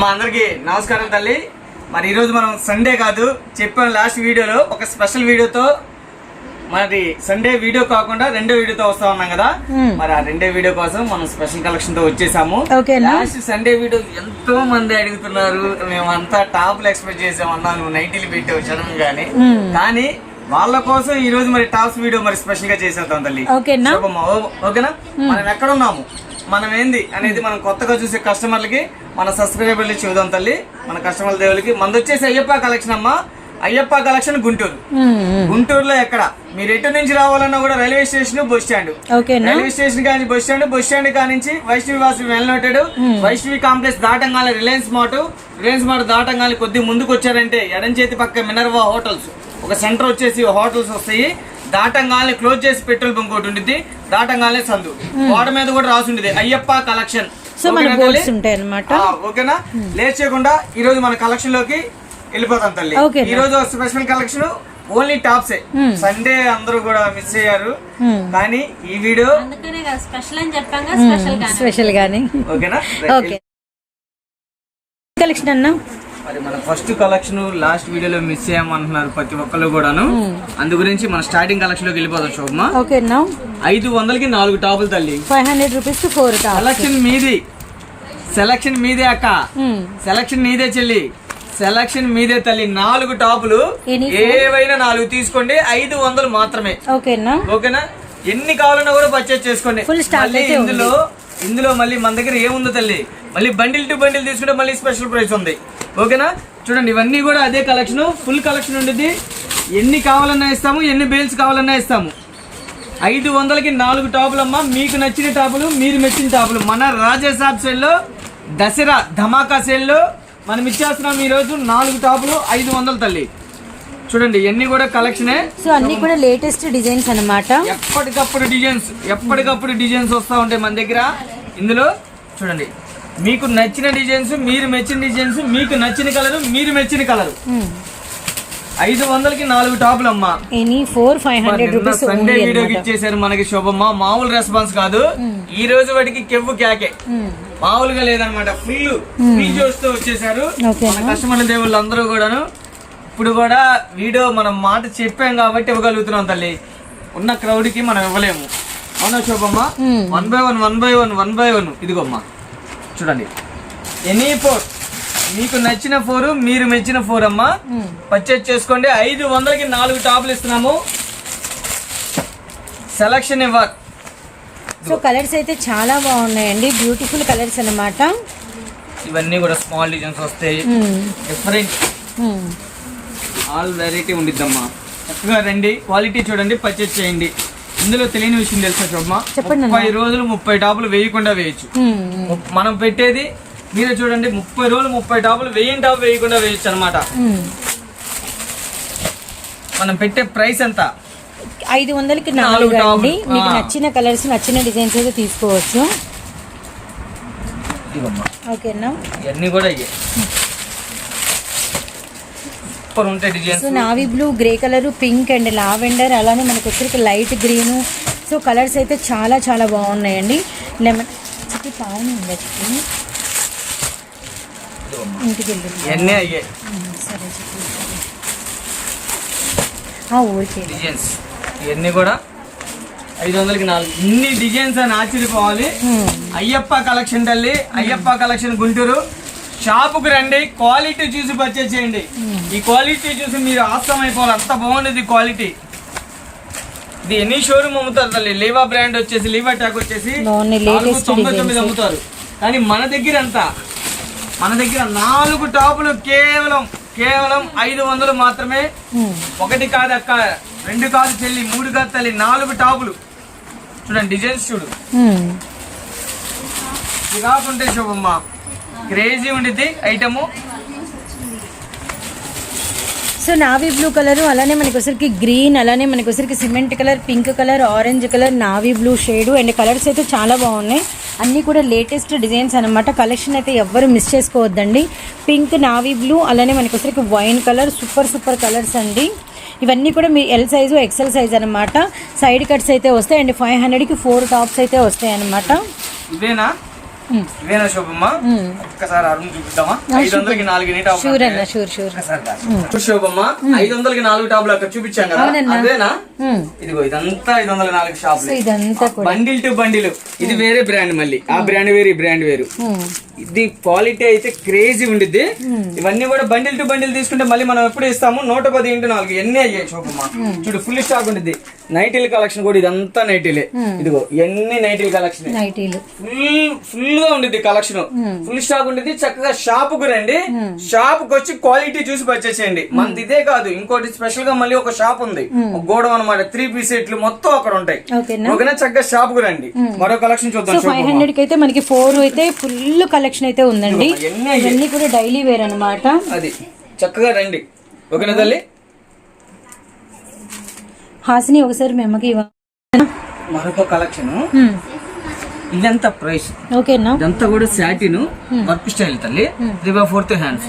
మా అందరికి నమస్కారం తల్లి. మరి ఈరోజు మనం సండే కాదు చెప్పాను లాస్ట్ వీడియోలో ఒక స్పెషల్ వీడియోతో మరి సండే వీడియో కాకుండా రెండో వీడియోతో వస్తా ఉన్నాం కదా. Hmm. మరి ఆ రెండో వీడియో కోసం మనం స్పెషల్ కలెక్షన్తో వచ్చేసాము? లాస్ట్ సండే వీడియో ఎంతో మంది అడుగుతున్నారు మేమంతా టాప్లు ఎక్స్పెక్ట్ చేసామన్నా నువ్వు నైటీలు పెట్టావు సడన్ గానీ. Hmm. కానీ వాళ్ళ కోసం ఈ రోజు మరి టాప్స్ వీడియో మరి స్పెషల్గా చేసేద్దాం తల్లి. ఓకేనా? ఓకేనా మనం ఎక్కడ ఉన్నాము? మనం ఏంది అనేది మనం కొత్తగా చూసే కస్టమర్లకి మన సబ్స్క్రైబర్లు చూద్దాం తల్లి. మన కస్టమర్ దేవులకి మనది వచ్చేసి అయ్యప్ప కలెక్షన్ అమ్మా. అయ్యప్ప కలెక్షన్ గుంటూరు. గుంటూరులో ఎక్కడ? మీరు ఎటు నుంచి రావాలన్నా కూడా railway station bus stand. Railway station కానీ బస్ స్టాండ్ బస్ స్టాండ్ కానించి వైష్ణవి వాసు వెల్నోటెడ్ వైష్ణవి కాంప్లెక్స్ దాటంగానే రిలయన్స్ మార్ట్ రిలయన్స్ మార్ట్ దాటంగానే కొద్ది ముందుకు వచ్చారంటే ఎడం చేతి పక్క మినర్వా హోటల్స్. ఒక సెంటర్ వచ్చేసి హోటల్స్ వస్తాయి. దాటంగానే క్లోజ్ చేసి పెట్రోల్ బంక్ ఒకటి ఉంటుంది దాటంగానే సందు. గోడ మీద కూడా రాసి ఉండేది అయ్యప్ప కలెక్షన్. సో మన బోర్డ్స్ ఉంటాయి అనమాట ఆ, ఓకేనా? లేట్ చేయకుండా ఈ రోజు మన కలెక్షన్లోకి వెళ్ళిపోతాం తల్లి. ఈ రోజు special collection only tops Sunday అందరూ కూడా మిస్ అయ్యారు. కానీ ఈ వీడియో స్పెషల్ అని చెప్పాం స్పెషల్ గానీ. ఓకేనా? ఓకే. కలెక్షన్ అన్నా? మరి మన ఫస్ట్ కలెక్షన్ లాస్ట్ వీడియోలో మిస్ అయ్యామంటున్నారు ప్రతి ఒక్కళ్ళు కూడాను. అందు గురించి మన స్టార్టింగ్ కలెక్షన్లోకి వెళ్ళిపోదాం శోభమా ఓకేనా ఐదు వందలకి నాలుగు టాపులు తల్లి. Five hundred rupees four selection మీది. సెలక్షన్ మీదే అక్క. సెలక్షన్ నీదే చెల్లి. సెలక్షన్ మీదే తల్లి. నాలుగు టాపులు. ఏవైనా నాలుగు తీసుకోండి. ఐదు వందలు మాత్రమే. ఓకేనా ఓకేనా ఎన్ని కావాలన్నా కూడా పర్చేజ్ చేసుకోండి. ఇందులో ఇందులో మళ్ళీ మన దగ్గర ఏముందో తల్లి? మళ్ళీ బండిల్ టు బండిల్ తీసుకుంటే మళ్ళీ స్పెషల్ ప్రైస్ ఉంది. ఓకేనా? చూడండి ఇవన్నీ కూడా అదే కలెక్షన్ ఫుల్ కలెక్షన్ ఉండేది ఎన్ని కావాలన్నా ఇస్తాము ఎన్ని బేల్స్ కావాలన్నా ఇస్తాము. ఐదు వందలకి నాలుగు టాపులు అమ్మా. మీకు నచ్చిన టాపులు మీరు మెచ్చిన టాపులు. మన రాజేసాబ్ సేల్లో దసరా ధమాకా సేల్లో మనం ఇచ్చేస్తున్నాం ఈ రోజు నాలుగు టాపులు ఐదు వందలు తల్లి. చూడండి ఇవన్నీ కూడా కలెక్షనే సో అన్ని కూడా లేటెస్ట్ డిజైన్స్ అన్నమాట. ఎప్పటికప్పుడు డిజైన్స్ ఎప్పటికప్పుడు డిజైన్స్ వస్తూ ఉంటాయి మన దగ్గర. ఇందులో చూడండి మీకు నచ్చిన డిజైన్స్ మీరు మెచ్చిన డిజైన్స్ మీకు నచ్చిన కలర్ మీరు మెచ్చిన కలర్ ఐదు వందలకి నాలుగు టాపులు అమ్మా. Any four five hundred rupees Sunday వీడియోకి ఇచ్చేసారు మనకి శుభమ్మ. మామూలు రెస్పాన్స్ కాదు. ఈ రోజు వాటికి కెవ్వు క్యాకే. మామూలుగా లేదనమాట ఫుల్ ఫుల్ జోష్తో వచ్చేసారు కస్టమర్ల దేవుళ్ళు అందరూ కూడాను. ఇప్పుడు కూడా వీడియో మనం మాట చెప్పాం కాబట్టి ఇవ్వగలుగుతున్నాం తల్లి. ఉన్న క్రౌడ్కి మనం ఇవ్వలేము. అవునా Shobhamma one by one one by one one by one ఇదిగోమ్మా. చూడండి. ఎనీ ఫోర్ మీకు నచ్చిన ఫోర్ మీరు మెచ్చిన ఫోర్ అమ్మా. పర్చేజ్ చేసుకోండి. ఐదు వందలకి నాలుగు టాపులు ఇస్తున్నాము. సెలక్షన్ ఇవ్వర్ సో కలర్స్ అయితే చాలా బాగున్నాయండి. బ్యూటిఫుల్ కలర్స్ అన్నమాట. ఇవన్నీ కూడా స్మాల్ డిజైన్స్ వస్తాయి డిఫరెంట్ ఆల్ వెరైటీ ఉండిద్దమ్మా. చక్కగా రండి క్వాలిటీ చూడండి పర్చేజ్ చేయండి. ఇందులో తెలియని విషయం తెలుసా చెప్పండి ముప్పై రోజులు ముప్పై టాపులు వేయకుండా వేయచ్చు. మనం పెట్టేది మీరే చూడండి ముప్పై రోజులు ముప్పై టాపులు వెయ్యి టాపు వేయకుండా వేయచ్చు అనమాట మనం పెట్టే ప్రైస్ ఎంత? ఐదు వందలకి నాలుగు అండి. టాపులు. మీకు. నచ్చిన కలర్స్ నచ్చిన డిజైన్స్ అయితే తీసుకోవచ్చు. ఓకేనా ఇవన్నీ కూడా ఇయ్యే. సూపర్ ఉంటాయి designs. So navy blue grey colour pink and lavender అలానే మనకు వచ్చరికి లైట్ గ్రీన్. సో కలర్స్ అయితే చాలా చాలా బాగున్నాయండి. లెమన్ చిట్టి పావుని ఉందా ఇంటికి వెళ్ళి సరే ఊరికే డిజైన్స్. ఇవన్నీ కూడా ఐదు వందలకి నాలుగు. ఇన్ని డిజైన్స్ అని ఆశ్చర్యపోవాలి. అయ్యప్ప కలెక్షన్ తల్లి అయ్యప్ప కలెక్షన్ గుంటూరు. షాపుకు రండి క్వాలిటీ చూసి పర్చేజ్ చేయండి. ఈ క్వాలిటీ చూసి మీరు ఆస్తం అయిపోవాలి అంత బాగుండేది క్వాలిటీ. ఇది ఎన్ని షోరూమ్ అమ్ముతారు తల్లి? లీవా బ్రాండ్ వచ్చేసి లీవా ట్యాగ్ వచ్చేసి తొంభై తొమ్మిది. అమ్ముతారు. కానీ మన దగ్గర ఎంత? మన దగ్గర నాలుగు టాపులు కేవలం కేవలం ఐదు వందలు మాత్రమే. ఒకటి కాదు అక్క రెండు కాదు చెల్లి మూడు కాదు తల్లి నాలుగు టాపులు. చూడండి డిజైన్స్ చూడు. చిరాకుంటే శుభమ్మ క్రేజీ ఉండిద్ది item. So navy blue colour అలానే మనకి వచ్చరికి గ్రీన్ అలానే మనకి వచ్చరికి cement colour pink colour orange colour navy blue shade and colours అయితే చాలా బాగున్నాయి. అన్నీ కూడా లేటెస్ట్ డిజైన్స్ అనమాట కలెక్షన్ అయితే ఎవ్వరు మిస్ చేసుకోవద్దండి. పింక్ నావీ బ్లూ అలానే మనకి వచ్చరికి wine colour super super colours అండి. ఇవన్నీ కూడా మీ ఎల్ సైజు ఎక్సెల్ సైజ్ అనమాట సైడ్ కట్స్ అయితే వస్తాయి అండ్ ఫైవ్ హండ్రెడ్కి ఫోర్ టాప్స్ అయితే వస్తాయి అనమాట ఇవేనా ఇవేనా శోభమ్మా? ఒక్కసారి అరుణ్ చూపిద్దామా? ఐదు వందలకి నాలుగు షూర్ షూర్ శోభమ్మ ఐదు వందలకి నాలుగు టాపులు అక్కడ చూపించాం కదా. అదేనా. ఇదిగో ఇదంతా ఐదు వందల నాలుగు షాపులు. Bundle to bundle. ఇది వేరే బ్రాండ్ మళ్ళీ. ఆ బ్రాండ్ వేరు ఈ బ్రాండ్ వేరు. ఇది క్వాలిటీ అయితే క్రేజీ ఉండిద్ది. ఇవన్నీ కూడా బండిల్ టు బండిల్ తీసుకుంటే మళ్ళీ మనం ఎప్పుడు ఇస్తాము? నూట పది ఇంటూ నాలుగు. ఎన్ని అయ్యాయి శోభమ్మ? చూడు ఫుల్ స్టాక్ ఉండిద్ది. నైటీల కలెక్షన్ కూడా ఇదంతా నైటీలే. ఇదిగో ఎన్ని నైటీల కలెక్షన్. ఫుల్ ఫుల్గా ఉండిద్ది కలెక్షన్. ఫుల్ స్టాక్ ఉండిద్ది. చక్కగా షాప్కు రండి. షాప్కు వచ్చి క్వాలిటీ చూసి పర్చేస్ చేయండి మనది ఇదే కాదు. ఇంకోటి స్పెషల్గా మళ్ళీ ఒక షాప్ ఉంది. ఒక గోడం అనమాట త్రీ పీస్ సెట్లు మొత్తం అక్కడ ఉంటాయి. ఓకేనా? ఓకేనా చక్కగా షాప్కు రండి మరో కలెక్షన్ చూద్దాం ఫైవ్ హండ్రెడ్కి అయితే మనకి ఫోర్ అయితే ఫుల్ కలెక్షన్ అయితే ఉందండి? ఇవన్నీ కూడా డైలీ వేర్ అన్నమాట. అది. చక్కగా రండి. ఓకేనా తల్లి. హాసిని ఒకసారి మీ అమ్మకి ఇవ్వ మరొక కలెక్షన్. ఇదంతా ప్రైస్. ఓకేనా ఇదంతా కూడా సాటిన్ వర్క్ స్టైల్ తల్లి. Three by fourth hands.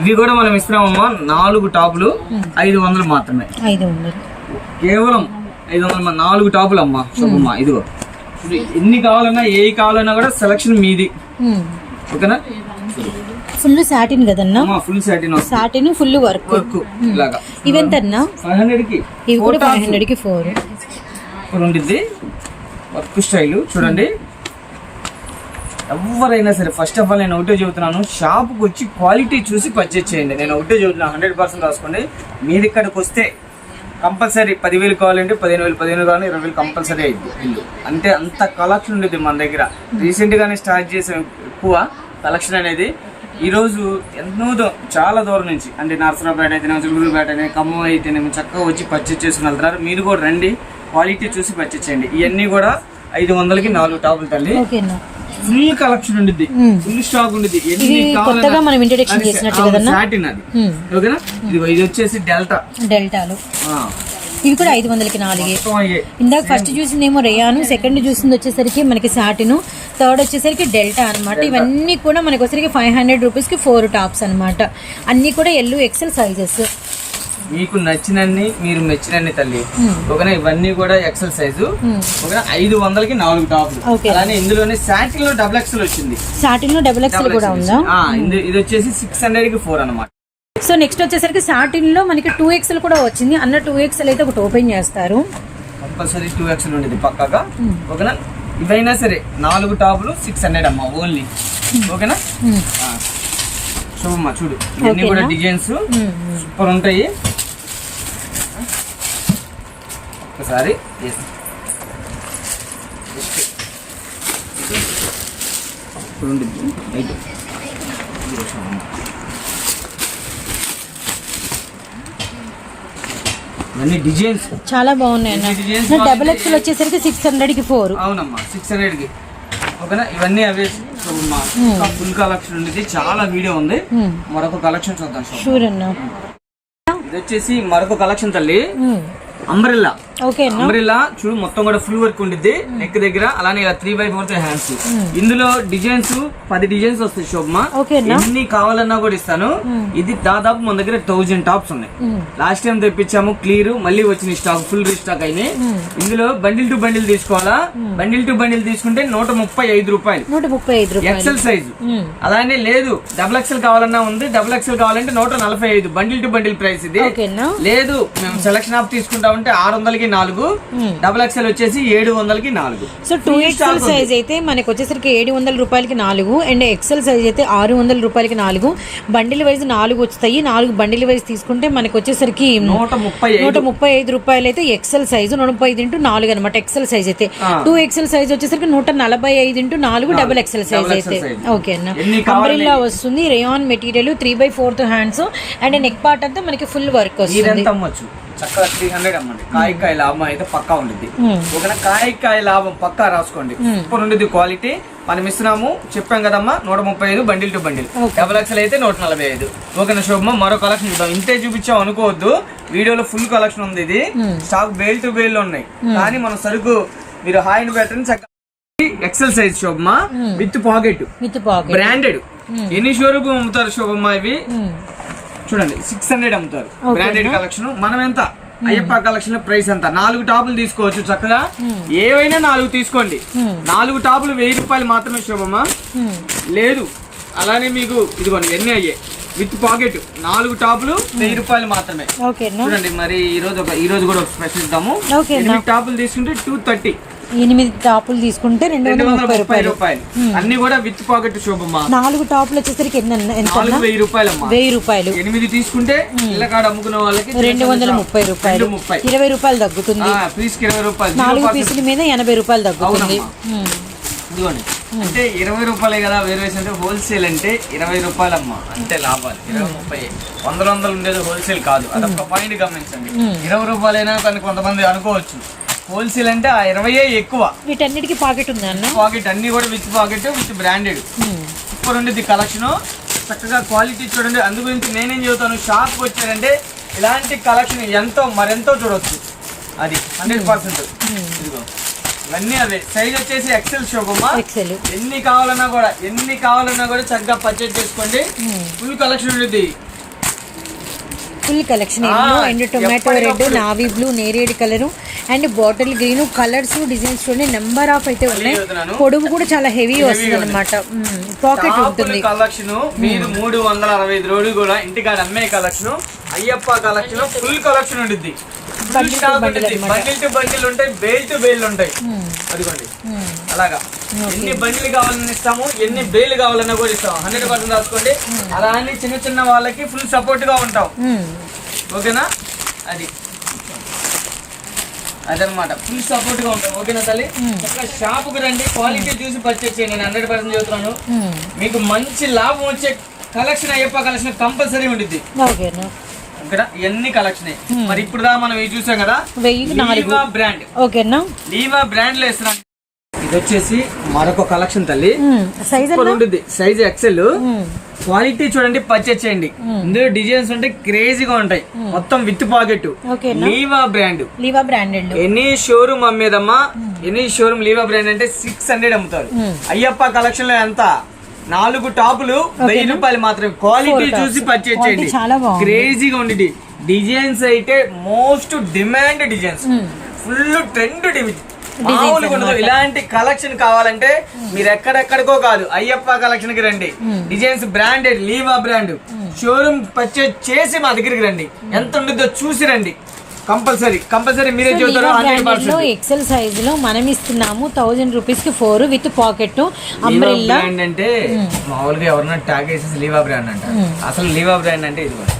ఇవి కూడా మనం ఇస్తున్నామమ్మా నాలుగు టాపులు ఐదు వందలు మాత్రమే. ఐదు వందలు. కేవలం ఐదు వందల నాలుగు టాపులు అమ్మా శుభమ్మా ఇదిగో. ఇది ఎన్ని కావాలన్నా ఏ కావాలన్నా కూడా సెలక్షన్ మీది. ఓకేనా? ఫుల్ సాటిన్ కదన్నా? Full satin satin full work work ఇలాగా. ఇవెంతన్నా? ఫైవ్ హండ్రెడ్కి ఇవి కూడా ఫైవ్ హండ్రెడ్కి ఫోర్ ఉండిద్ది వర్క్ స్టైల్ చూడండి. ఎవరైనా సరే ఫస్ట్ ఆఫ్ ఆల్ నేను ఒకటే చెబుతున్నాను షాప్కి వచ్చి క్వాలిటీ చూసి పర్చేజ్ చేయండి. నేను ఒకటే చెబుతున్నాను హండ్రెడ్ పర్సెంట్ రాసుకోండి. మీరు ఇక్కడికి వస్తే కంపల్సరీ పదివేలు కావాలంటే పదిహేను వేలు పదిహేను కావాలి ఇరవై వేలు కంపల్సరీ అయింది ఇల్లు అంటే అంత కలెక్షన్ ఉండేది మన దగ్గర. రీసెంట్గానే స్టార్ట్ చేసాం ఎక్కువ. కలెక్షన్ అనేది ఈరోజు దూ- చాలా దూరం నుంచి. అంటే నరసరావుపేట అయితేనే చిలుగురుపేట అయినా ఖమ్మం అయితేనేమో చక్కగా వచ్చి పర్చేజ్ చేసుకుని వెళ్తున్నారు. మీరు కూడా రండి క్వాలిటీ చూసి పర్చేజ్ చేయండి. ఇవన్నీ కూడా ఐదు వందలకి నాలుగు టాపులు తల్లి. ఫుల్ కలెక్షన్ ఉండిద్ది. ఫుల్ స్టాక్ ఉండిద్ది. ఎన్ని ఇది కొత్తగా మనం introduction చేసినట్టు కదన్నా? సాటిన్ అది. ఓకేనా? ఇది ఇది వచ్చేసి డెల్టా. డెల్టాలు. ఇవి కూడా ఐదు వందలకి నాలుగే. ఇందాక ఫస్ట్ చూసిందేమో రేయాను సెకండ్ చూసింది వచ్చేసరికి మనకి సాటిను థర్డ్ వచ్చేసరికి డెల్టా అన్నమాట. ఇవన్నీ కూడా మనకి వచ్చేసరికి ఫైవ్ హండ్రెడ్ రూపీస్కి ఫోర్ టాప్స్ అన్నమాట. అన్నీ కూడా ఎల్లు ఎక్సెల్ సైజెస్ మీకు నచ్చినన్ని మీరు మెచ్చినన్ని తల్లి. ఓకేనా? ఇవన్నీ కూడా ఎక్సెల్ సైజు ఓకేనా? ఐదు వందలకి నాలుగు టాపులు Okay. అలానే ఇందులోనే సాటిన్లో డబుల్ ఎక్సెల్ వచ్చింది. సాటిన్లో డబుల్ ఎక్సెల్ కూడా ఉందా? ఇందు- ఇది వచ్చేసి సిక్స్ హండ్రెడ్కి ఫోర్ అనమాట సో నెక్స్ట్ వచ్చేసరికి సాటిన్లో మనకి టూ ఎక్స్ఎల్ కూడా వచ్చింది. అన్న టూ ఎక్స్ఎల్ అయితే ఒకటి ఓపెన్ చేస్తారు. కంపల్సరీ టూ ఎక్స్ఎల్ ఉండేది పక్కాగా. ఓకేనా? ఇవైనా సరే నాలుగు టాపులు సిక్స్ హండ్రెడ్ అమ్మా ఓన్లీ ఓకేనా. చూడమ్మా చూడు. ఇవన్నీ కూడా? డిజైన్స్ సూపర్ ఉంటాయి. ఒకసారి. ఇప్పుడు ఉండిద్ది. ఇవన్నీ డిజైన్స్ చాలా బాగున్నాయి అన్న. డబుల్ ఎక్స్ఎల్ వచ్చేసరికి సిక్స్ హండ్రెడ్కి ఫోర్ అవునమ్మా సిక్స్ హండ్రెడ్కి. ఓకేనా? ఇవన్నీ అవే. ఫుల్ కలెక్షన్ ఉండేది. చాలా వీడియో ఉంది. మరొక కలెక్షన్ చూద్దాం చూద్దాం. షూర్ అన్న. ఇది వచ్చేసి మరొక కలెక్షన్ తల్లి. అంబ్రిల్లా అంబ్రిల్లా చూడు మొత్తం కూడా ఫుల్ వర్క్ ఉండిద్ది. నెక్ దగ్గర అలానే ఇలా త్రీ బై ఫోర్త్ హ్యాండ్స్ ఇందులో డిజైన్స్ పది డిజైన్స్ వస్తాయి శోభమా? ఎన్ని కావాలన్నా కూడా ఇస్తాను. ఇది దాదాపు మన దగ్గర థౌజండ్ టాప్స్ ఉన్నాయి. లాస్ట్ టైం తెప్పించాము క్లియర్ మళ్ళీ వచ్చిన స్టాక్ ఫుల్ రీస్టాక్ అయినాయి. ఇందులో బండిల్ టు బండిల్ తీసుకోవాలా? బండిల్ టు బండిల్ తీసుకుంటే నూట ముప్పై ఐదు రూపాయలు. నూట ముప్పై ఐదు రూపాయలు. ఎక్సెల్ సైజు అలానే లేదు డబుల్ ఎక్సెల్ కావాలన్నా ఉంది. డబుల్ ఎక్సెల్ కావాలంటే నూట నలభై ఐదు. బండిల్ టు బండిల్ ప్రైస్ ఇది. లేదు మేము సెలక్షన్ ఆఫ్ తీసుకుంటా ఉంటే ఆరు వందలకి నాలుగు డబుల్ ఎక్సెల్ వచ్చేసి ఏడు వందలకి నాలుగు సో టూ ఎక్స్ఎల్ సైజ్ అయితే మనకి వచ్చేసరికి ఏడు వందల రూపాయలకి నాలుగు అండ్ ఎక్సెల్ సైజ్ అయితే ఆరు వందల రూపాయలకి నాలుగు. బండిల్ వైజ్ నాలుగు వస్తాయి. నాలుగు బండిల్ వైజ్ తీసుకుంటే మనకి వచ్చేసరికి నూట ముప్పై నూట ముప్పై ఐదు రూపాయలు అయితే ఎక్సెల్ సైజు నూట ముప్పై ఐదు ఇంటూ నాలుగు అనమాట ఎక్సెల్ సైజ్ అయితే. టూ ఎక్సెల్ సైజ్ వచ్చేసరికి నూట నలభై ఐదు ఇంటూ నాలుగు డబుల్ ఎక్సెల్ సైజ్ అయితే. ఓకే అన్న? అంబ్రెల్లా వస్తుంది. Rayon material three by fourth hands and neck part అంతా మనకి ఫుల్ వర్క్ వస్తుంది. చక్కగా త్రీ హండ్రెడ్ అమ్మండి. కాయకాయ లాభం అయితే పక్కా ఉండిద్ది. ఓకేనా కాయకాయ లాభం పక్కా రాసుకోండి. సూపర్ ఉండిద్ది క్వాలిటీ. మనం ఇస్తున్నాము చెప్పాం కదమ్మా నూట ముప్పై ఐదు bundle to bundle. Double XL అయితే నూట నలభై ఐదు. ఓకేనా శుభమ్మ మరో కలెక్షన్ చూద్దాం. ఇంతే చూపించాం అనుకోవద్దు. వీడియోలో ఫుల్ కలెక్షన్ ఉంది ఇది. స్టాక్ బేల్ టు బేల్ ఉన్నాయి. కానీ మన సరుకు మీరు హాయిని పెట్టండి చక్కగా XL size Shobhamma with pocket with pocket branded ఎన్ని షోరూమ్ అమ్ముతారు శోభమ్మ ఇవి? చూడండి సిక్స్ హండ్రెడ్ అమ్ముతారు. బ్రాండెడ్ కలెక్షన్ మనం ఎంత? అయ్యప్ప కలెక్షన్ ప్రైస్ ఎంత? నాలుగు టాపులు తీసుకోవచ్చు చక్కగా? ఏవైనా నాలుగు తీసుకోండి. నాలుగు టాపులు వెయ్యి రూపాయలు మాత్రమే శోభమ్మా లేదు. అలానే మీకు ఇదిగోండి ఎన్ని అయ్యాయి? విత్ పాకెట్ నాలుగు టాపులు వెయ్యి రూపాయలు మాత్రమే. ఓకేనా చూడండి మరి ఈ రోజు ఒక ఈ రోజు కూడా ఒక స్పెషల్ ఇద్దాము. ఎనిమిది టాపులు తీసుకుంటే టూ థర్టీ. ఎనిమిది టాపులు తీసుకుంటే రెండు వందల ముప్పై రూపాయలు. రూపాయలు. అన్ని కూడా విత్ పాకెట్ శోభమ్మా. నాలుగు టాపులు వచ్చేసరికి ఎంత? వెయ్యి రూపాయలమ్మా. వెయ్యి రూపాయలు. ఎనిమిది తీసుకుంటే ఇళ్ళకాడ అమ్ముకునే వాళ్ళకి రెండు వందల ముప్పై రూపాయలు. ఇరవై రూపాయలు తగ్గుతుంది. పీస్కి ఇరవై రూపాయలు. నాలుగు. పీసుల మీద ఎనభై రూపాయలు తగ్గుతుంది. ఇదిగోండి అంటే ఇరవై రూపాయలే కదా వేరు వేసి అంటే హోల్సేల్ అంటే ఇరవై రూపాయలమ్మా. అంటే లాభాలు. ఇరవై ముప్పై వందల వందలు ఉండేది హోల్సేల్ కాదు. అదొక పాయింట్ గమనించండి. ఇరవై రూపాయలైనా కానీ కొంతమంది అనుకోవచ్చు. హోల్సేల్ అంటే ఆ ఇరవయే ఎక్కువ. వీటన్నిటికీ పాకెట్ ఉందా అన్న? పాకెట్ అన్ని కూడా with pocket with branded. Super ఉండేది కలెక్షన్ చక్కగా క్వాలిటీ చూడండి. అందు గురించి నేనేం చెబుతాను? షాప్కి వచ్చారంటే ఇలాంటి కలెక్షన్ ఎంతో మరెంతో చూడొచ్చు. అది హండ్రెడ్ పర్సెంట్ ఇదిగో. ఇవన్నీ అవే. సైజ్ వచ్చేసి ఎక్సెల్ శోభమ్మా ఎక్సెల్ ఎన్ని కావాలన్నా కూడా ఎన్ని కావాలన్నా కూడా చక్కగా పర్చేజ్ చేసుకోండి. ఫుల్ కలెక్షన్ ఉండేది ఫుల్ కలెక్షన్ ఎన్నో and tomato red. Navy blue నేరేడ్ colour and bottle green colours designs చూడండి నెంబర్ ఆఫ్ అయితే ఉన్నాయి. పొడుగు కూడా చాలా హెవీ వస్తుంది. అనమాట పాకెట్ ఉంటుంది. కలెక్షన్ మీరు మూడు వందల అరవై ఐదు రోజులు కూడా ఇంటికాడ అమ్మే collection Ayyappa collection full collection to stock. Bundle to bundle ఉంటాయి బేల్ టు బేల్ ఉంటాయి. అదిగోండి. అలాగా. ఎన్ని బండిలు కావాలని ఇస్తాము ఎన్ని బేలు కావాలన్నా కూడా ఇస్తాము. హండ్రెడ్ పర్సెంట్ రాసుకోండి. అలా అని చిన్న చిన్న వాళ్ళకి ఫుల్ సపోర్ట్గా ఉంటాం. ఓకేనా? అది. అదనమాట ఫుల్ సపోర్ట్గా ఉంటాం. ఓకేనా తల్లి? చక్కగా షాప్కు రండి. క్వాలిటీ చూసి పర్చేస్ చేయండి. నేను హండ్రెడ్ పర్సెంట్ చెబుతున్నాను. మీకు మంచి లాభం వచ్చే కలెక్షన్ అయ్యప్ప కలెక్షన్ కంపల్సరీ ఉండిద్ది. ఓకేనా? ఇక్కడ ఎన్ని కలెక్షన్ మరి ఇప్పుడు దా మనం ఇవి చూసాం కదా? లీవా బ్రాండ్ ఓకేనా? లీవా బ్రాండ్లో ఇస్తున్నాం ఇది వచ్చేసి మరొక కలెక్షన్ తల్లి. సైజ్ ఉంటుంది. సైజ్ ఎక్సెల్ క్వాలిటీ చూడండి పర్చేస్ చేయండి. ఇందులో డిజైన్స్ ఉంటాయి క్రేజీగా ఉంటాయి. మొత్తం with pocket Leeva brand Leeva branded any showroom అమ్మేదమ్మా? Any showroom లీవా brand అంటే సిక్స్ హండ్రెడ్ అమ్ముతారు. అయ్యప్ప కలెక్షన్లో ఎంత? నాలుగు టాపులు వెయ్యి రూపాయలు మాత్రమే. క్వాలిటీ. చూసి పర్చేజ్ చేయండి. క్రేజీగా ఉండేది డిజైన్స్ అయితే most demand designs full trend మామూలుగా ఉండదు. ఇలాంటి కలెక్షన్ కావాలంటే మీరు ఎక్కడెక్కడికో కాదు అయ్యప్ప కలెక్షన్కి రండి. Designs branded Liva brand showroom purchase చేసి మా దగ్గరికి రండి. ఎంత ఉంటుందో చూసి రండి. కంపల్సరీ కంపల్సరీ మీరే చెబుతారు ఎక్సెల్ సైజ్లో మనం ఇస్తున్నాము థౌజండ్ రూపీస్కి four with pocket umbrella brand అంటే మామూలుగా ఎవరన్నా ట్యాగ్ వేసేసి లీవా బ్రాండ్ అంటారు. అసలు లీవా బ్రాండ్ అంటే ఇది కూడా.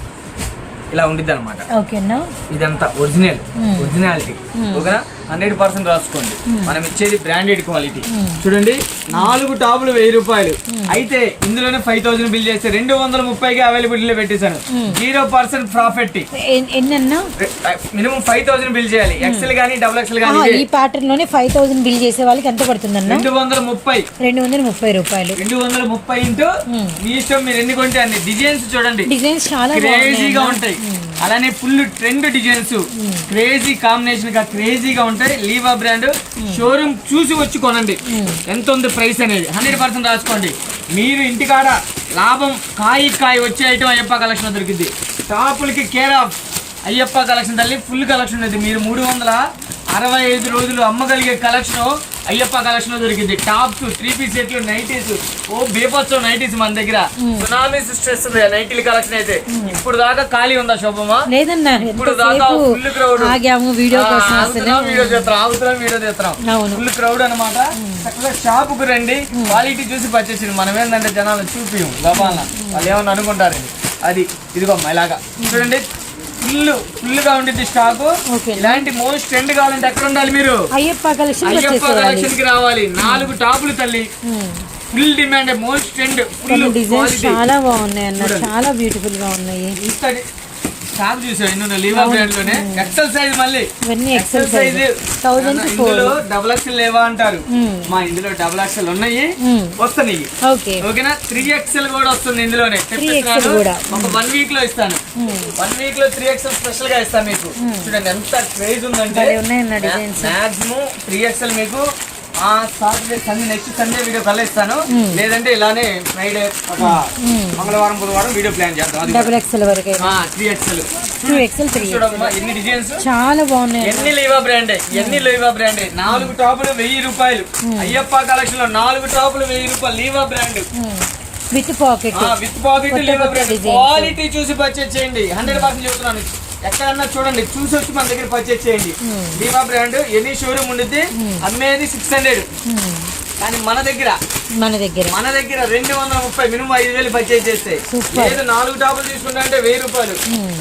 ఇలా ఉండిద్ది అనమాట ఓకేనా ఇదంతా ఒరిజినల్ ఒరిజినాలిటీ ఓకేనా? హండ్రెడ్ పర్సెంట్ రాసుకోండి. మనం ఇచ్చేది బ్రాండెడ్ క్వాలిటీ చూడండి నాలుగు టాపులు వెయ్యి రూపాయలు. అయితే ఇందులోనే ఫైవ్ థౌసండ్ బిల్ చేస్తే రెండు వందల ముప్పైకి అవైలబిలిటీలో పెట్టేశాను. Zero percent profit minimum five thousand bill చేయాలి. ఎక్సెల్ కానీ డబుల్ ఎక్సెల్ కానీ ఈ ప్యాటర్న్లోనే ఫైవ్ థౌసండ్ బిల్ చేసే వాళ్ళకి ఎంత పడుతుందన్న? రెండు వందల ముప్పై. రెండు వందల ముప్పై రూపాయలు. రెండు వందల ముప్పై ఇంటూ మీ ఇష్టం మీరు ఎన్ని కొంటే అన్ని. డిజైన్స్ చూడండి. డిజైన్స్ చాలా క్రేజీగా ఉంటాయి. అలానే ఫుల్ ట్రెండ్ డిజైన్స్. క్రేజీ కాంబినేషన్గా క్రేజీగా ఉంటాయి. లీవా బ్రాండ్. షోరూమ్ చూసి వచ్చి కొనండి. ఎంత ఉంది ప్రైస్ అనేది? హండ్రెడ్ పర్సెంట్ రాసుకోండి. మీరు ఇంటికాడ లాభం కాయి కాయి వచ్చే ఐటమ్ అయ్యప్ప కలెక్షన్ దొరికింది టాపులకి కేర్ ఆఫ్ అయ్యప్ప కలెక్షన్ తల్లి ఫుల్ కలెక్షన్ ఉంది మీరు మూడు వందల అరవై ఐదు రోజులు అమ్మగలిగే కలెక్షన్ అయ్యప్ప కలెక్షన్ దొరికింది. టాప్స్ త్రీ పీస్ సెట్లు నైటీస్. ఓ బేపచ్చో నైటీస్ మన దగ్గర. సునామీ స్ట్రెస్ ఉంది నైటీల కలెక్షన్ అయితే. ఇప్పుడు దాకా ఖాళీ ఉందా శోభమా లేదన్నా ఇప్పుడు దాకా ఫుల్ క్రౌడ్. ఆగాము వీడియో వీడియో చేస్తాం ఆగుతున్నాం వీడియో చేస్తాం ఫుల్ క్రౌడ్ అనమాట చక్కగా షాప్కు రండి క్వాలిటీ చూసి పర్చేసింది మనం ఏంటంటే జనాలు చూపియం గబాల వాళ్ళు ఏమన్నా అనుకుంటారు అది ఇదిగో ఇలాగా చూడండి. ఫుల్ ఫుల్గా ఉండిద్ది స్టాక్. ఇలాంటి మోస్ట్ ట్రెండ్ కావాలంటే ఎక్కడ ఉండాలి మీరు? అయ్యప్ప కలెక్షన్ అయ్యప్ప కలెక్షన్కి రావాలి. నాలుగు టాపులు తల్లి. Full demand most trend full designs చాలా బాగున్నాయి అన్న చాలా బ్యూటిఫుల్గా ఉన్నాయి. షాప్ చూసావు ఎన్నో లీవా బ్రాండ్లోనే ఎక్సెల్ సైజ్ మళ్ళీ. ఇవన్నీ ఎక్సెల్ సైజ్ థౌజండ్ ఇందులో డబుల్ ఎక్సెల్ లేవా అంటారు. మా ఇందులో డబుల్ ఎక్సెల్ ఉన్నాయి. వస్తున్నాయి. ఓకే ఓకేనా? త్రీ ఎక్సెల్ కూడా వస్తుంది ఇందులోనే. ఒక వన్ వీక్లో ఇస్తాను. వన్ వీక్లో త్రీ ఎక్సెల్ స్పెషల్గా ఇస్తాను మీకు. చూడండి ఎంత క్రేజ్ ఉందంటే. మాక్సిమం త్రీ ఎక్సెల్ మీకు ఆ Saturday Sunday next Sunday video కల్లా ఇస్తాను లేదంటే ఇలానే ఫ్రైడే ఒక మంగళవారం బుధవారం వీడియో ప్లాన్ చేద్దాం. అది డబుల్ ఎక్స్ఎల్ వరకు. Three XL two XL three చూడమ్మా ఎన్ని డిజైన్స్ చాలా బాగున్నాయి ఎన్ని లీవా బ్రాండ్ ఎన్ని లీవా బ్రాండ్ నాలుగు టాపులు వెయ్యి రూపాయలు. అయ్యప్ప కలెక్షన్లో నాలుగు టాపులు వెయ్యి రూపాయలు Liva brand with pocket with pocket Liva brand. Quality చూసి పర్చేజ్ చేయండి. హండ్రెడ్ పర్సెంట్ చెబుతున్నాను. ఎక్కడన్నా చూడండి చూసి వచ్చి మన దగ్గర పర్చేజ్ చేయండి. లీవా బ్రాండ్ ఎన్ని షోరూమ్ ఉండిద్ది. అమ్మేది సిక్స్ హండ్రెడ్ కానీ మన దగ్గర మన దగ్గర. మన దగ్గర రెండు వందల ముప్పై మినిమం ఐదు వేలు పర్చేజ్ చేస్తే. లేదు నాలుగు టాపులు తీసుకుంటా అంటే వెయ్యి రూపాయలు.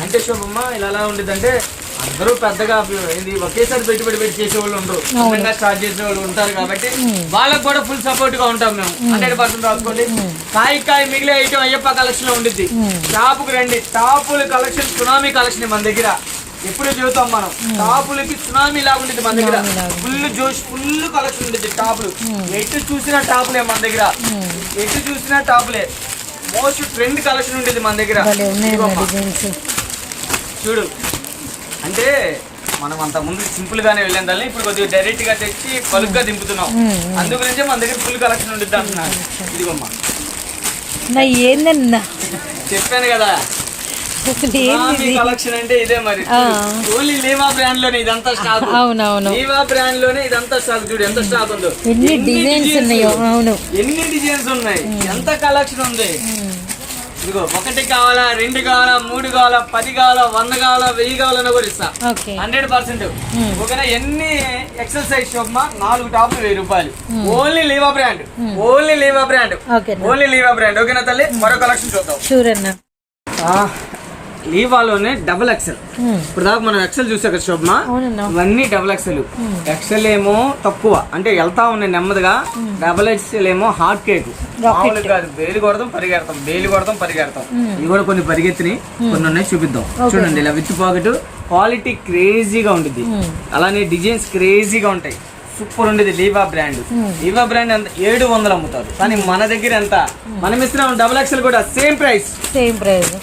అంటే శోభమ్మ ఇలా ఎలా ఉండేది అంటే అందరూ పెద్దగా ఇది ఒకేసారి పెట్టుబడి పెట్టి చేసే వాళ్ళు ఉండరు. చిన్నగా స్టార్ట్ చేసే వాళ్ళు ఉంటారు కాబట్టి వాళ్ళకి కూడా ఫుల్ సపోర్ట్గా ఉంటాం మేము. హండ్రెడ్ పర్సెంట్ రాసుకోండి. కాయ కాయ మిగిలే ఐటమ్ అయ్యప్ప కలెక్షన్లో ఉండిద్ది. షాపుకి రండి. టాపుల కలెక్షన్ సునామీ కలెక్షన్ మన దగ్గర. ఎప్పుడు చెబుతాం మనం. టాపులకి సునామీ లాగా ఉండేది మన దగ్గర. ఫుల్ జోష్ ఫుల్ కలెక్షన్ ఉండేది టాపులు. ఎటు చూసినా టాపులే మన దగ్గర. ఎటు చూసినా టాపులే. మోస్ట్ ట్రెండ్ కలెక్షన్ ఉండేది మన దగ్గర. చూడు. అంటే మనం అంత ముందు సింపుల్ గానే వెళ్ళాం దాన్ని ఇప్పుడు కొద్దిగా డైరెక్ట్గా తెచ్చి పలుగ్గా దింపుతున్నాం. అందు గురించే మన దగ్గర ఫుల్ కలెక్షన్ ఉండిద్ది అంటున్నాను ఇదిగోమ్మా ఏందన్నా? చెప్పాను కదా? కలెక్షన్ అంటే ఇదే మరి. ఓన్లీ లీవా బ్రాండ్లోనే ఇదంతా స్టాక్ అవునవును. లీవా బ్రాండ్లోనే ఇదంతా స్టాక్ చూడు ఎంత స్టాక్ ఉందో. ఎన్ని డిజైన్స్. ఉన్నాయో అవును. ఎన్ని డిజైన్స్ ఉన్నాయి? ఎంత కలెక్షన్ ఉంది? ఇదిగో ఒకటి కావాలా రెండు కావాలా మూడు కావాలా పది కావాలా వంద కావాలా వెయ్యి కావాలన్నా కూడా ఇస్తా. హండ్రెడ్ పర్సెంట్ ఓకేనా ఎన్ని ఎక్సర్సైజ్ షాప్ నాలుగు టాపులు వెయ్యి రూపాయలు. Only Liva brand only Liva brand only Liva brand ఓకేనా తల్లి? మరో కలెక్షన్ చూద్దాం. లీవాలోనే డబుల్ ఎక్సెల్ ఇప్పుడు దాకా మనం ఎక్సెల్ చూసా కదా శోభమా అవునన్నా. ఇవన్నీ డబుల్ ఎక్సెల్ ఎక్సెల్ ఏమో తక్కువ. అంటే వెళ్తా ఉన్నాయి నెమ్మదిగా. డబుల్ ఎక్సెల్ ఏమో హాట్ కేక్ మామూలు కాదు బేలు కొడతాం పరిగెడతాం బేలు కొడతాం పరిగెడతాం ఇవి కూడా కొన్ని పరిగెత్తినాయి. కొన్ని ఉన్నాయి చూపిద్దాం. చూడండి ఇలా విత్ పాకెట్ క్వాలిటీ క్రేజీగా ఉంటుంది అలానే డిజైన్స్ క్రేజీగా ఉంటాయి. సూపర్ ఉండేది లీవా బ్రాండ్ లీవా బ్రాండ్ ఎంత? ఏడు వందలు అమ్ముతారు. కానీ మన దగ్గర ఎంత? మనం ఇస్తున్నాం డబుల్ ఎక్సెల్ కూడా సేమ్ ప్రైస్ సేమ్ ప్రైస్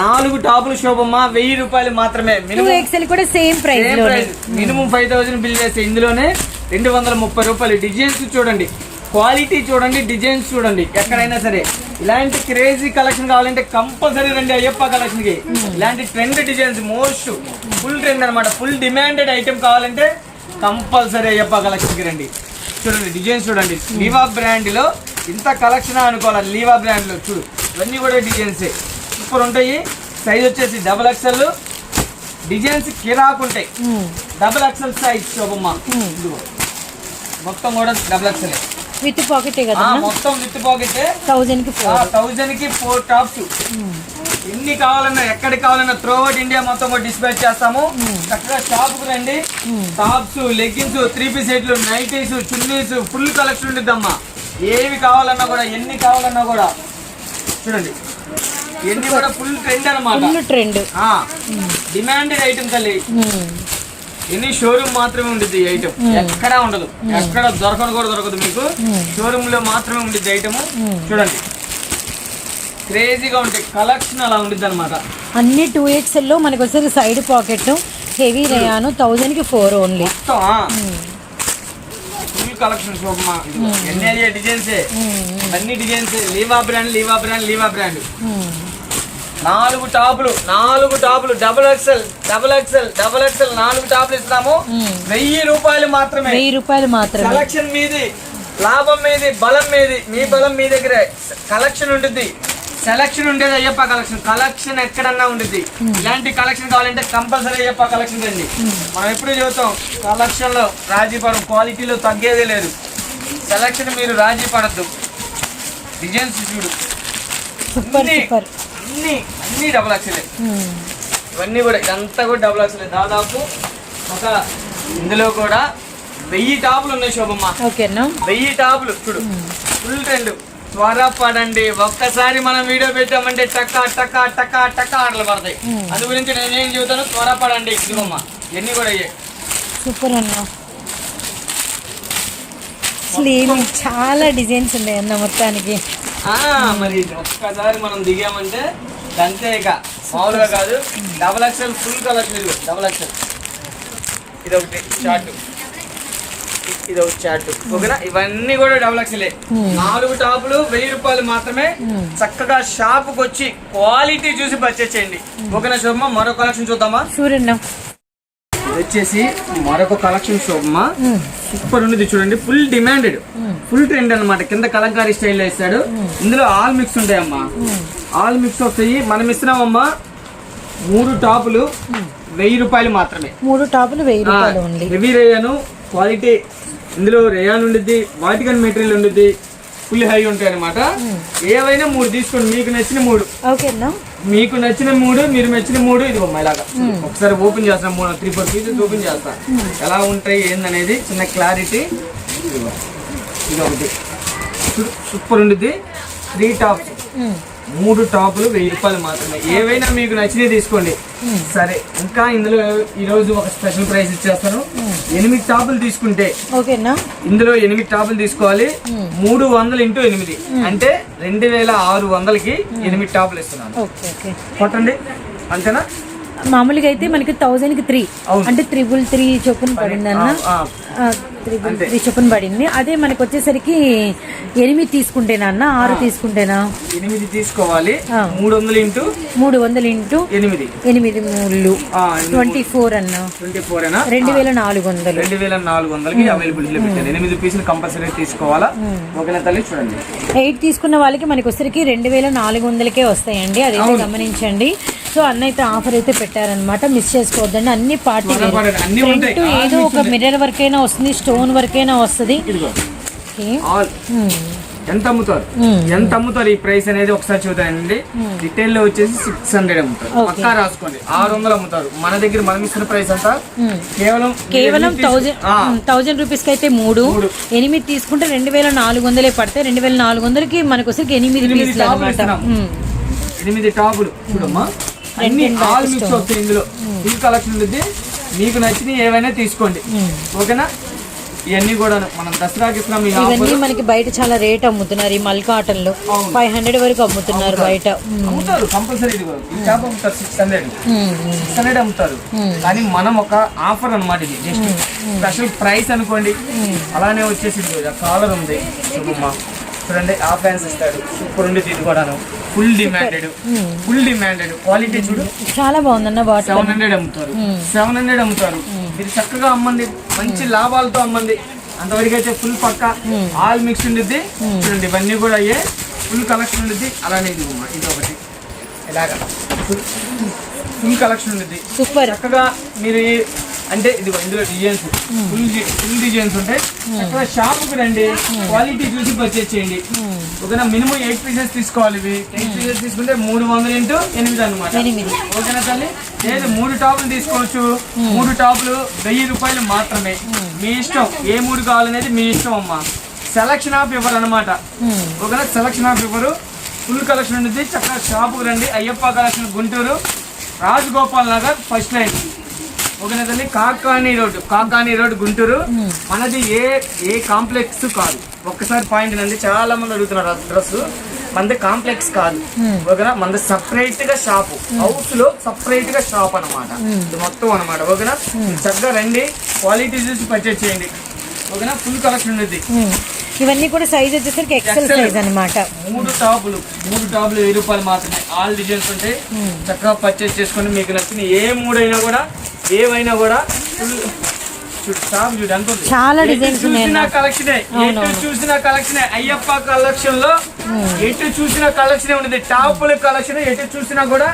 నాలుగు టాపులు శోభమ్మ వెయ్యి రూపాయలు మాత్రమే. మినిమం ఎక్స్ఎల్ కూడా same price same price minimum five thousand bill చేస్తే ఇందులోనే రెండు వందల ముప్పై రూపాయలు. డిజైన్స్ చూడండి. క్వాలిటీ చూడండి డిజైన్స్ చూడండి. ఎక్కడైనా సరే. ఇలాంటి క్రేజీ కలెక్షన్ కావాలంటే కంపల్సరీ రండి అయ్యప్ప కలెక్షన్కి. ఇలాంటి trend designs most full trend అన్నమాట. ఫుల్ డిమాండెడ్ ఐటమ్ కావాలంటే కంపల్సరీ అయ్యప్ప కలెక్షన్కి రండి. చూడండి డిజైన్స్ చూడండి. లీవా బ్రాండ్లో ఇంత కలెక్షన్ అనుకోవాలి? లీవా బ్రాండ్లో చూడు. ఇవన్నీ కూడా డిజైన్సే సూపర్ ఉంటాయి. సైజ్ వచ్చేసి డబల్ ఎక్స్ఎల్ డిజైన్స్ కిరాకు ఉంటాయి. Double XL size Shobhamma. మొత్తం కూడా డబుల్ ఎక్స్ఎల్ విత్ పాకెటే కదా మొత్తం విత్ పాకెట్ థౌజండ్కి ఫోర్ థౌజండ్కి ఫోర్ టాప్స్ ఎన్ని కావాలన్నా ఎక్కడికి కావాలన్నా త్రూ అవుట్ ఇండియా మొత్తం కూడా డిస్పాచ్ చేస్తాము. చక్కగా షాప్కు రండి. టాప్స్ లెగ్గిన్స్ త్రీ పీస్ సెట్లు నైటీస్ చున్నీస్ ఫుల్ కలెక్షన్ ఉండిద్దమ్మా. ఏవి కావాలన్నా కూడా ఎన్ని కావాలన్నా కూడా. చూడండి. ఎన్ని కూడా full trend full trend demanded item తల్లి. ఎన్ని షోరూమ్ మాత్రమే ఉండిద్ది ఈ ఐటమ్ ఎక్కడా ఉండదు. ఎక్కడ దొరకను కూడా దొరకదు మీకు. షోరూమ్లో మాత్రమే ఉండిద్ది ఐటమ్ చూడండి. క్రేజీగా ఉంటాయి కలెక్షన్ అలా ఉండిద్ది అనమాట అన్ని టూ ఎక్స్ఎల్లో మనకి వచ్చేది సైడ్ పాకెట్ హెవీ రేయాను థౌజండ్కి four only full collection Shobhamma ఎన్ని డిజైన్స్ అన్ని designs Leeva brand Leeva brand Leeva brand నాలుగు టాపులు నాలుగు టాపులు double XL double XL double XL నాలుగు టాపులు ఇస్తాము వెయ్యి రూపాయలు మాత్రమే. వెయ్యి రూపాయలు మాత్రమే. కలెక్షన్ మీది లాభం మీది బలం మీది మీ బలం మీ దగ్గరే. కలెక్షన్ ఉంటుంది సెలక్షన్ ఉండేది అయ్యప్ప కలెక్షన్. కలెక్షన్ ఎక్కడన్నా ఉంటుంది ఇలాంటి కలెక్షన్ కావాలంటే కంపల్సరీ అయ్యప్ప కలెక్షన్ రండి మనం ఎప్పుడు చెబుతాం కలెక్షన్లో రాజీ పడం క్వాలిటీలో తగ్గేదే లేదు. సెలక్షన్ మీరు రాజీ పడద్దు డిజైన్స్ చూడు. సూపర్ అన్ని సూపర్. అన్ని అన్ని డబుల్ ఎక్సలే ఇవన్నీ కూడా ఇదంతా కూడా డబుల్ ఎక్సలే దాదాపు ఒక ఇందులో కూడా వెయ్యి టాపులు ఉన్నాయి శోభమ్మ. ఓకేనా? వెయ్యి టాపులు చూడు. ఫుల్ ట్రెండ్ త్వరపడండి ఒక్కసారి మనం వీడియో పెట్టామంటే టక్క టక్క టక్క టక్క ఆటలు పడతాయి. అందు గురించి నేను చెబుతాను? త్వరపడండి ఇదిగోమ్మ ఎన్ని కూడా అయ్యాయి సూపర్ అన్న. అసలు ఏమి చాలా డిజైన్స్ ఉన్నాయి అన్న మొత్తానికి. మరి ఒక్కసారి మనం దిగామంటే అంతే ఇక. మామూలుగా కాదు. డబల్ ఎక్స్ఎల్ ఫుల్ కలెక్షన్ ఇది డబల్ ఎక్స్ఎల్. ఇది ఒకటి షార్ట్. ఇది ఒక చార్ట్ ఓకేనా? ఇవన్నీ కూడా డబుల్ ఎక్స్ఎల్. నాలుగు టాపులు వెయ్యి రూపాయలు మాత్రమే. చక్కగా షాప్కి వచ్చి క్వాలిటీ చూసి పర్చేస్ చేయండి. ఓకేనా శోభమ్మ? మరో కలెక్షన్ చూద్దామా? చూడండి. ఇది వచ్చేసి మరొక కలెక్షన్ శోభమ్మ సూపర్ ఉంది చూడండి ఫుల్ డిమాండెడ్ ఫుల్ ట్రెండ్ అన్నమాట. కింద కలంకారీ స్టైల్లో ఇస్తాడు. ఇందులో ఆల్ మిక్స్ ఉంటాయమ్మా. ఆల్ మిక్స్ వస్తాయి మనం ఇస్తున్నామమ్మా. మూడు టాపులు వెయ్యి రూపాయలు మాత్రమే. మూడు టాపులు వెయ్యి రూపాయలు హెవీ రేయాను క్వాలిటీ ఇందులో రేయాన్ ఉండిద్ది వాటికన్ మెటీరియల్ ఉండిద్ది ఫుల్ హై ఉంటాయి అనమాట ఏవైనా మూడు తీసుకోండి మీకు నచ్చిన మూడు. ఓకేనా మీకు నచ్చిన మూడు మీరు నచ్చిన మూడు ఇది ఇలాగా ఒకసారి ఓపెన్ చేస్తాం మూడు త్రీ ఫోర్ పీసెస్ ఓపెన్ చేస్తాం. ఎలా ఉంటాయి ఏందనేది చిన్న క్లారిటీ ఇది ఒకటి సూపర్ ఉండిద్ది. త్రీ టాప్స్ మూడు టాపులు వెయ్యి రూపాయలు మాత్రమే. ఏవైనా మీకు నచ్చినవి తీసుకోండి. సరే ఇంకా ఇందులో ఈ రోజు ఒక స్పెషల్ ప్రైస్ ఇచ్చేస్తాను. ఎనిమిది టాపులు తీసుకుంటే ఓకేనా? ఇందులో ఎనిమిది టాపులు తీసుకోవాలి. మూడు వందలు ఇంటూ ఎనిమిది. అంటే రెండు వేల ఆరు వందలకి ఎనిమిది టాపులు ఇస్తున్నాను. Okay okay. కొట్టండి. అంతేనా? మామూలుగా అయితే మనకి థౌజండ్కి త్రీ. అంటే త్రిబుల్ త్రీ చొప్పున పడింది త్రీ చొప్పున పడింది. అదే మనకి వచ్చేసరికి ఎనిమిది తీసుకుంటేనా అన్న? ఆరు తీసుకుంటేనా? ఎనిమిది తీసుకోవాలి. మూడు వందలు ఇంటూ మూడు వందలు ఇంటూ ఎనిమిది. ఎనిమిది మూడు. ట్వంటీ ఫోర్ అన్న. ట్వంటీ ఫోర్ రెండు వేల నాలుగు వందలు. రెండు వేల నాలుగు వందలకి అవైలబిలిటీలో పెట్టాను ఎనిమిది పీసులు కంపల్సరీ తీసుకోవాలా? ఓకేనా తల్లి చూడండి. ఎయిట్ తీసుకున్న వాళ్ళకి మనకి వచ్చరికి రెండు వేల నాలుగు వందలకే వస్తాయండి. అదైతే గమనించండి. సో అన్న అయితే ఆఫర్ అయితే పెట్టారనమాట మిస్ చేసుకోవద్దండి. అన్ని పార్టీ. ఏదో ఒక మిర్రర్ వర్క్ అయినా వస్తుంది స్టోన్ వర్క్ అయినా వస్తుంది మ్మ్. ఎంత అమ్ముతారు? ఎంత అమ్ముతారు ఈ ప్రైస్ అనేది ఒకసారి చూద్దామండి. రిటైల్లో వచ్చేసి సిక్స్ హండ్రెడ్ అమ్ముతారు. పక్కా రాసుకోండి. ఆరు వందలు అమ్ముతారు. మన దగ్గర మనం ఇస్తున్న ప్రైస్ అంతా కేవలం కేవలం థౌజండ్ థౌజండ్ రూపీస్కి అయితే మూడు. ఎనిమిది తీసుకుంటే రెండు వేల నాలుగు వందలే పడతాయి. రెండు వేల నాలుగు వందలకి మనకు వచ్చరికి ఎనిమిది ఎనిమిది పీసులు టాపులు అనమాట ఇస్తున్నాం. ఎనిమిది టాపులు. చూడమ్మా. అన్ని రెండు ఆల్ మిక్స్ వస్తాయి ఇందులో. ఈ కలెక్షన్ ఉంటుంది మీకు నచ్చినవి ఏవైనా తీసుకోండి. ఓకేనా? ఇవన్నీ కూడా మనం దసరాకి ఇస్తున్నాం ఇవన్నీ మనకి బయట చాలా రేట్ అమ్ముతున్నారు ఈ మల్ కాటన్లో. ఫైవ్ హండ్రెడ్ వరకు అమ్ముతున్నారు బయట. మ్మ్. అమ్ముతారు కంపల్సరీ టాప్ అమ్ముతారు సిక్స్ హండ్రెడ్. సిక్స్ హండ్రెడ్ అమ్ముతారు. కానీ మనం ఒక ఆఫర్ అన్నమాట ఇది. జస్ట్ స్పెషల్ ప్రైస్ అనుకోండి. అలానే వచ్చేసి కాలర్ ఉంది. చూడమ్మా. చూడండి ఆ ఫ్యాన్స్ ఇస్తాడు. సూపర్ ఉంది ఇది కూడాను. Full demanded full demanded quality చూడు. చాలా బాగుందన్న బాటిల్ సెవెన్ హండ్రెడ్ అమ్ముతారు. సెవెన్ హండ్రెడ్ అమ్ముతారు. మీరు చక్కగా అమ్మంది మంచి లాభాలతో అమ్మంది అంతవరకు అయితే ఫుల్ పక్క. ఆల్ మిక్స్ ఉండిద్ది. చూడండి ఇవన్నీ కూడా అయ్యే ఫుల్ కలెక్షన్ ఉండిద్ది. అలానే ఇది ఇది ఒకటి. ఇలాగా. ఫుల్ కలెక్షన్ ఉండిద్ది. సూపర్ చక్కగా మీరు అంటే ఇది ఇందులో డిజైన్స్ ఫుల్ ఫుల్ డిజైన్స్ ఉంటాయి చక్కగా షాప్కి రండి క్వాలిటీ చూసి పర్చేస్ చేయండి. ఓకేనా మినిమం ఎయిట్ పీసెస్ తీసుకోవాలి ఇవి. ఎయిట్ పీసెస్ తీసుకుంటే మూడు వందలు ఇంటూ ఎనిమిది అనమాట. ఓకేనా తల్లి? లేదు మూడు టాపులు తీసుకోవచ్చు. మూడు టాపులు వెయ్యి రూపాయలు మాత్రమే. మీ ఇష్టం. ఏ మూడు కావాలనేది మీ ఇష్టం అమ్మా. సెలక్షన్ ఆఫ్ ఇవ్వరు అనమాట ఓకేనా సెలక్షన్ ఆఫ్ ఇవ్వరు ఫుల్ కలెక్షన్ ఉంటుంది చక్కగా షాపుకి రండి. Ayyappa collection Guntur. Rajagopal Nagar first line ఓకేనా తల్లి కాకాని రోడ్ కాకాని రోడ్ గుంటూరు. మనది ఏ ఏ కాంప్లెక్స్ కాదు. ఒక్కసారి పాయింట్ అండి చాలా మంది అడుగుతున్నారు అడ్రస్ మనది కాంప్లెక్స్ కాదు. ఓకేనా మనది సపరేట్గా షాప్. హౌస్లో సపరేట్గా షాప్ అన్నమాట. ఇది మొత్తం అన్నమాట. ఓకేనా చక్కగా రండి. క్వాలిటీ చూసి పర్చేస్ చేయండి. ఓకేనా ఫుల్ కలెక్షన్ ఉంది. ఇవన్నీ కూడా సైజ్ వచ్చేసరికి ఎక్సెల్. సైజ్ అన్నమాట. మూడు టాపులు మూడు టాపులు వెయ్యి రూపాయలు మాత్రమే. ఆల్ డిజైన్స్ ఉంటాయి చక్కగా పర్చేస్ చేసుకొని మీకు నచ్చిన ఏ మూడైనా కూడా ఏవైనా కూడా. చాలా designs చూసినా కలెక్షనే ఎటు చూసిన కలెక్షనే అయ్యప్ప కలెక్షన్లో ఎటు చూసిన కలెక్షన్ ఉండదు టాపుల కలెక్షన్ ఎటు చూసినా కూడా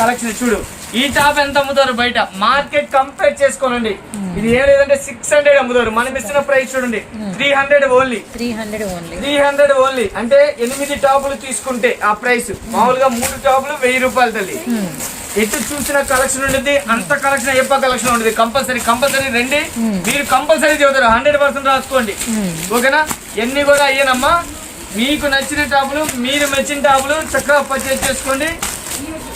కలెక్షన్ చూడు ఈ టాప్ ఎంత అమ్ముతారు బయట? మార్కెట్ కంపేర్ చేసుకోనండి ఇది ఏం లేదంటే సిక్స్ హండ్రెడ్ అమ్ముతారు. మనం ఇస్తున్న ప్రైస్ చూడండి. Three hundred only three hundred only three hundred only అంటే ఎనిమిది టాపులు తీసుకుంటే ఆ ప్రైస్. మామూలుగా మూడు టాపులు వెయ్యి రూపాయలు తల్లి. ఎటు చూసిన కలెక్షన్ ఉండేది అంత కలెక్షన్ అయ్యప్ప కలెక్షన్ ఉండేది. కంపల్సరీ కంపల్సరీ రండి. మీరు కంపల్సరీ చదువుతారు. హండ్రెడ్ పర్సెంట్ రాసుకోండి. ఓకేనా? ఎన్ని కూడా అయ్యానమ్మా. మీకు నచ్చిన టాపులు మీరు మెచ్చిన టాపులు చక్కగా పర్చేజ్ చేసుకోండి.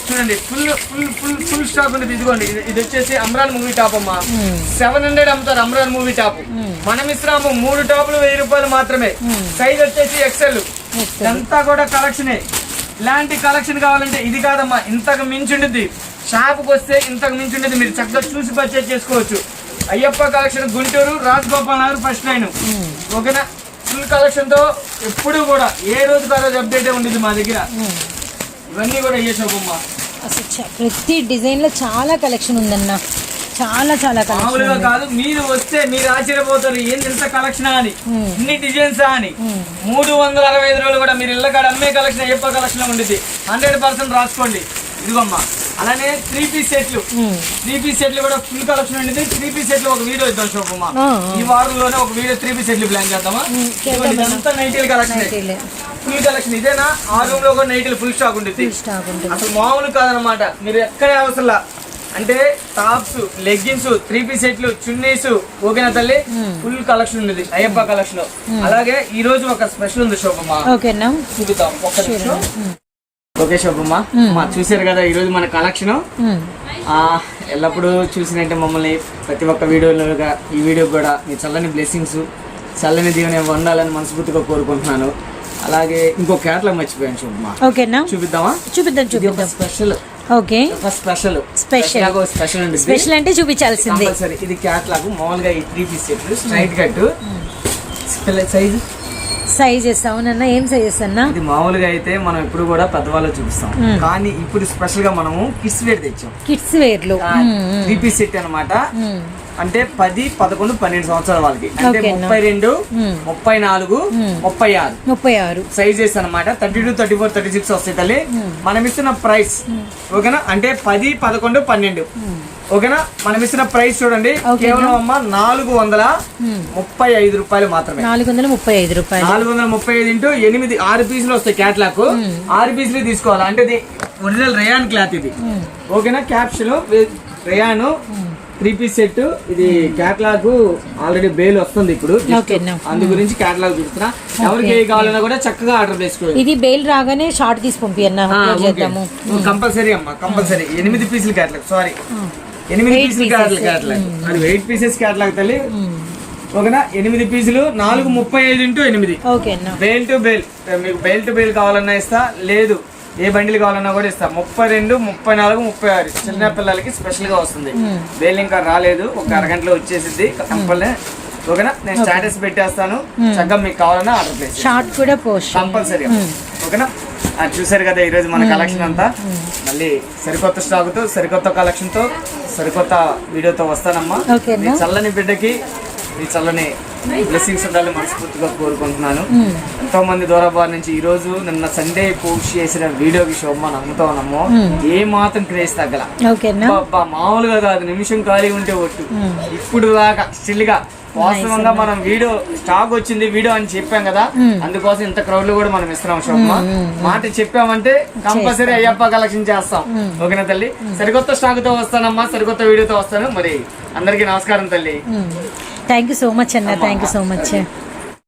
చూడండి full full full full stock ఉంది. ఇదిగోండి ఇది- వచ్చేసి అమ్రాన్ మూవీ టాప్ అమ్మా. సెవెన్ హండ్రెడ్ అమ్ముతారు అమ్రాన్ మూవీ టాప్ మనం ఇస్తున్నాము మూడు టాపులు వెయ్యి రూపాయలు మాత్రమే. సైజ్ వచ్చేసి ఎక్సెల్ ఇదంతా కూడా కలెక్షనే ఇలాంటి కలెక్షన్ కావాలంటే ఇది కాదమ్మా ఇంతకు మించి ఉండిద్ది. షాప్కి వస్తే ఇంతకు మించి ఉండేది మీరు చక్కగా చూసి పర్చేజ్ చేసుకోవచ్చు. Ayyappa collection Guntur Rajagopal Nagar first line ఓకేనా? ఫుల్ కలెక్షన్తో ఎప్పుడు కూడా ఏ రోజు ఆ రోజు అప్డేట్ ఉండేది మా దగ్గర. ఇవన్నీ కూడా అయ్యే శోభమ్మ అసలు ప్రతి డిజైన్లో చాలా కలెక్షన్ ఉందన్న. చాలా చాలా మామూలుగా కాదు మీరు వస్తే మీరు ఆశ్చర్యపోతారు ఏంది ఇంత కలెక్షన్ అని. ఇన్ని డిజైన్స్ అని. మూడు వందల అరవై ఐదు రోజులు కూడా మీరు ఇళ్ళ కాడ అమ్మే కలెక్షన్ అయ్యప్ప కలెక్షన్ ఉండేది హండ్రెడ్ పర్సెంట్ రాసుకోండి. ఇదిగోమ్మా. అలానే త్రీ పీస్ సెట్లు. త్రీ పీస్ సెట్లు కూడా ఫుల్ కలెక్షన్ ఉండేది. త్రీ పీస్ సెట్లు ఒక వీడియో ఇద్దాం శోభమ్మ ఈ వారంలోనే ఒక వీడియో త్రీ పీస్ సెట్లు ప్లాన్ చేద్దామా? చేద్దాం ఇదంతా నైటీల్ కలెక్షన్. ఫుల్ కలెక్షన్ ఇదేనా? ఆ రూమ్లో కూడా నైటీలు ఫుల్ స్టాక్ ఉండేది. అసలు మామూలు కాదనమాట మీరు ఎక్కడే అవసరంలా? అంటే టాప్స్ లెగ్గిన్స్ త్రీ పీస్ సెట్లు చున్నీస్ ఓకేనా తల్లి? ఫుల్ కలెక్షన్ ఉంది అయ్యప్ప కలెక్షన్ అలాగే ఈ రోజు ఒక స్పెషల్ ఉంది శోభమ్మ ఓకేనా? చూపిద్దాం. ఒక్క నిమిషం. ఓకే శోభమ్మ మా చూసారు కదా ఈ రోజు మన కలెక్షన్. ఎల్లప్పుడూ చూసినట్టే మమ్మల్ని ప్రతి ఒక్క వీడియోలుగా ఈ వీడియో కూడా మీ చల్లని బ్లెస్సింగ్స్ చల్లని దీవెన ఉండాలని మనస్ఫూర్తిగా కోరుకుంటున్నాను. అలాగే ఇంకో క్యాట్లాగ్ మర్చిపోయాను శోభమ్మ ఓకేనా చూపిద్దామా? చూపిద్దాం చూపిద్దాం. Special okay. Special Special. Special అండి స్పెషల్ అంటే చూపించాల్సిందే. కంపల్సరీ ఇది క్యాట్లాగ్ మామూలుగా ఈ three piece set straight cut size sizes అవునన్నా ఏం సైజెస్ అన్నా? ఇది మామూలుగా అయితే మనం ఇప్పుడు కూడా పెద్దవాళ్ళు చూపిస్తాం. కానీ ఇప్పుడు స్పెషల్గా మనము కిడ్స్ వేర్ తెచ్చాం. కిడ్స్ వేర్లు త్రీ పీస్ సెట్ అన్నమాట. అంటే పది పదకొండు పన్నెండు సంవత్సరాల వాళ్ళకి. అంటే ముప్పై రెండు ముప్పై నాలుగు ముప్పై ఆరు. ముప్పై ఆరు. సైజెస్ అన్నమాట. Thirty two thirty four thirty six వస్తాయి తల్లి. మనం ఇస్తున్న ప్రైస్ ఓకేనా? అంటే పది పదకొండు పన్నెండు. ఓకేనా? మనం ఇస్తున్న ప్రైస్ చూడండి. కేవలం అమ్మ నాలుగు వందల ముప్పై ఐదు రూపాయలు మాత్రమే. నాలుగు వందల ముప్పై ఐదు రూపాయలు. నాలుగు వందల ముప్పై ఐదు ఇంటూ ఎనిమిది ఆరు పీసులు వస్తాయి క్యాట్లాక్. ఆరు పీసులు తీసుకోవాలి? అంటే ఇది ఒరిజినల్ రేయాన్ క్లాత్ ఇది. ఓకేనా? Caption rayon. Three piece set. ఇది క్యాట్లాగ్ ఆల్రెడీ బేల్ వస్తుంది ఇప్పుడు అందు గురించి క్యాటలాగ్ చూస్తున్నా ఎవరికి ఏ కావాలన్నా కూడా చక్కగా ఆర్డర్ చేసుకోవచ్చు. ఇది బెయిల్ రాగానే షార్ట్ తీసి పంపి అన్న అప్లోడ్ చేద్దాము. కంపల్సరీ అమ్మా కంపల్సరీ ఎనిమిది పీసులు క్యాటలాగ్ సారీ ఎనిమిది పీసులు pieces. క్యాటలాగ్ క్యాటలాగ్ అది ఎయిట్ పీసెస్ క్యాటలాగ్ తల్లి. ఓకేనా? ఎనిమిది పీసులు నాలుగు ముప్పై ఐదు ఇంటూ ఎనిమిది. బేల్ టు బేల్ మీకు బేల్ టు బేల్ కావాలన్నా ఇస్తా. లేదు ఏ బండిలు కావాలన్నా కూడా ఇస్తా. ముప్పై రెండు ముప్పై నాలుగు ముప్పై ఆరు. చిన్న పిల్లలకి స్పెషల్గా వస్తుంది. బేల్ ఇంకా రాలేదు. ఒక అరగంటలో వచ్చేసింది కంపల్సరీ. ఓకేనా? నేను స్టాటస్ పెట్టేస్తాను. చక్కగా మీకు కావాలన్నా ఆర్డర్ ప్లేస్ షార్ట్ కూడా పోస్ట్ కంపల్సరీ. ఓకేనా? చూసారు కదా ఈ రోజు మన కలెక్షన్ అంతా. మళ్ళీ సరికొత్త స్టాక్తో సరికొత్త కలెక్షన్తో సరికొత్త వీడియోతో వస్తానమ్మా. చల్లని బిడ్డకి మీ చల్లని బ్లెస్సింగ్స్ ఉండాలని మనస్ఫూర్తిగా కోరుకుంటున్నాను. ఎంతో మంది దూరబార్ నుంచి ఈ రోజు నిన్న సండే పోస్ట్ చేసిన వీడియోకి శోభ నమ్ముతా ఉన్నాము. ఏ మాత్రం క్రేజ్ తగ్గల. అబ్బా, మామూలుగా కాదు నిమిషం ఖాళీ ఉంటే ఒట్టు. ఇప్పుడు దాకా స్టిల్గా. వాస్తవంగా మనం వీడియో స్టాక్ వచ్చింది వీడియో అని చెప్పాం కదా. అందుకోసం ఇంత క్రౌడ్లో కూడా మనం ఇస్తున్నాం శోభ. మాట చెప్పామంటే కంపల్సరీ అయ్యప్ప కలెక్షన్ చేస్తాం. ఓకేనా తల్లి? సరికొత్త స్టాక్తో వస్తానమ్మా సరికొత్త వీడియోతో వస్తాను. మరి అందరికీ నమస్కారం తల్లి. థ్యాంక్ యూ సో మచ్ అన్న థ్యాంక్ యూ సో మచ్